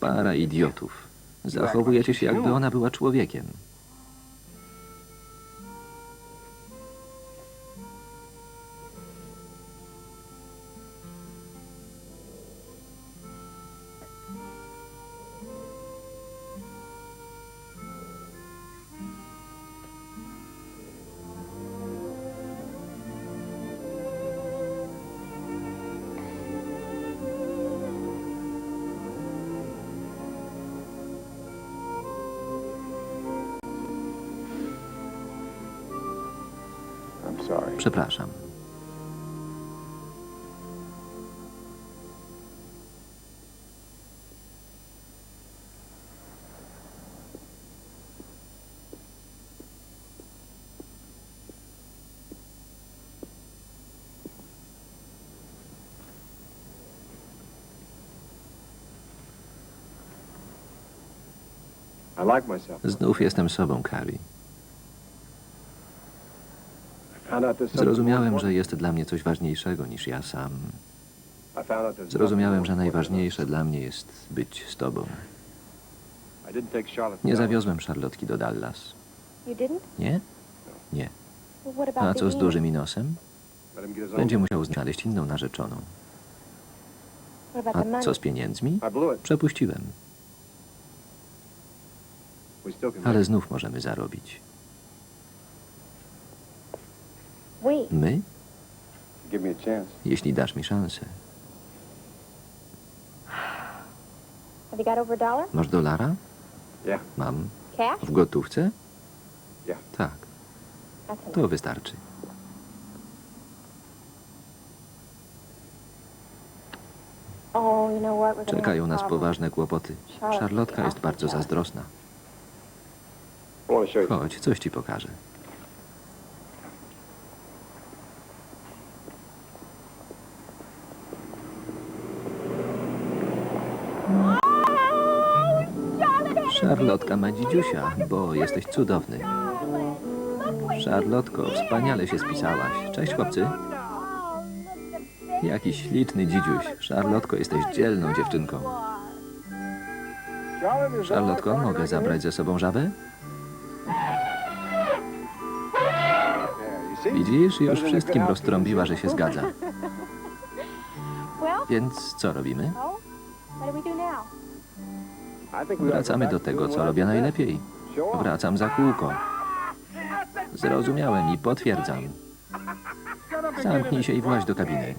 Para idiotów. Zachowujecie się, jakby ona była człowiekiem. Przepraszam. Znów jestem sobą, Carrie. Zrozumiałem, że jest dla mnie coś ważniejszego niż ja sam. Zrozumiałem, że najważniejsze dla mnie jest być z tobą. Nie zawiozłem Charlotki do Dallas. Nie? About A co z dużym nosem? Będzie musiał znaleźć inną narzeczoną. A co z pieniędzmi? Przepuściłem, ale znów możemy zarobić. My? Give me a chance. Jeśli dasz mi szansę. Have you got over a dollar? Masz dolara? Yeah. Mam. Cash? W gotówce? Yeah. Tak, That's enough. to wystarczy. Oh, you know what? We're gonna Czekają nas poważne kłopoty. Charlotka jest bardzo zazdrosna. Chodź, coś ci pokażę. Charlotka ma dzidziusia, bo jesteś cudowny. Charlotko, wspaniale się spisałaś. Cześć chłopcy. Jaki śliczny dzidziuś. Charlotko, jesteś dzielną dziewczynką. Charlotko, mogę zabrać ze sobą żabę? Widzisz, już wszystkim roztrąbiła, że się zgadza. Więc co robimy? Wracamy do tego, co robię najlepiej. Wracam za kółko. Zrozumiałem i potwierdzam. Zamknij się i właź do kabiny.